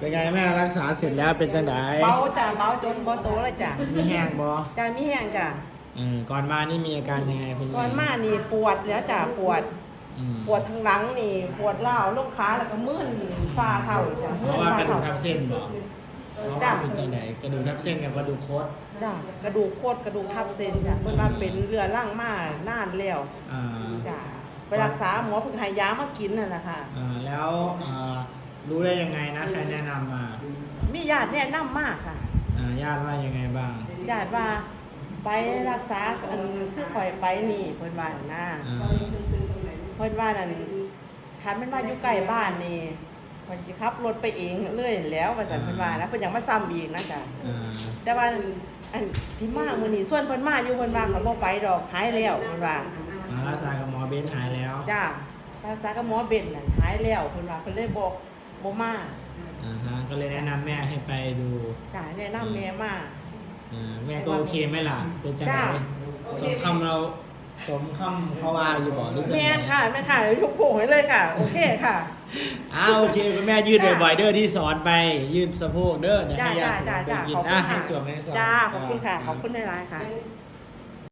เป็นไงแม่รักษาเสร็จแล้วเป็นจังไดเบาจ้ะเบาจนบ่โตแล้วจ้ะมีแห้งบ่จ้ะมีแห้งจ้ะอืมก่อนมานี่มีอาการยังไงคุณแก่อนมานี่ปวดแล้วจ้ะปวดอืมปวดทางหลังนี่ ปวดเล่าวลงขาแล้วก็มึนฝ่าเข่าจ้ะเพมึนราะว่ากฝ่าระดูเข่ากทับเส้นบ่เพราะจ้ะว่าเป็นจังไดกระดูกทับเส้นกับกระดูกโคดจ้ะกระดูกโคตรกระดูกทับเส้นจ้ะเพิ่นว่าเป็นเรือร่างมานานแล้วอ่าจ้ะไปรักษาหมอเพิ่งให้ยามากินนั่นแหละค่ะอ่าแล้วอ่า รู้ได้ยังไงนะใครแนะนำมามีญาติแนะนำมากค่ะ อ่าญาติว่ายังไงบ้างญาติว่าไปรักษาอันคือข่อยไปนี่เพิ่นว่านะอ่าเพิ่นว่านั่นถ้าแม่นว่าอยู่ใกล้บ้านนี่ข่อยสิขับรถไปเองเลยแหล้วว่าซั่นเพิ่นว่านะเพิ่นยังมาซ้ำอีกนะจ้ะอ่าแต่ว่าอันที่มามื้อนี้ส่วนเพิ่นมาอยู่เพิ่นว่าเขาบ่ไปดอกหายแล้วเพิ่นว่าอ่ารักษากับหมอเบนหายแล้วจ้ารักษากับหมอเบ็ดนั่นหายแล้วเพิ่นว่าเพิ่นเลยบอก บ่มาอ่าฮะก็เลยแนะนำแม่ให้ไปดูจ้าแนะนำแม่มา อ่าแม่ก็โอเคไหมล่ะ เป็นจังไงจ้าสมคำเราสมคำเขาว่าอยู่บ่หรือจังไงแม่นค่ะแม่ถ่ายยกโป่งให้เลยค่ะ โอเคค่ะ อ้าโอเคคุณแม่ยืดบ่อยๆเด้อที่สอนไปยืดสะโพกเด้อเดี๋ยวจ้าให้ยาจ้าสจ้าวนไปจ้ากินขอบคุณนะค่ะให้สวมให้สวมจ้าขอบคุณค่ะ ขอบคุณในไลน์ค่ะ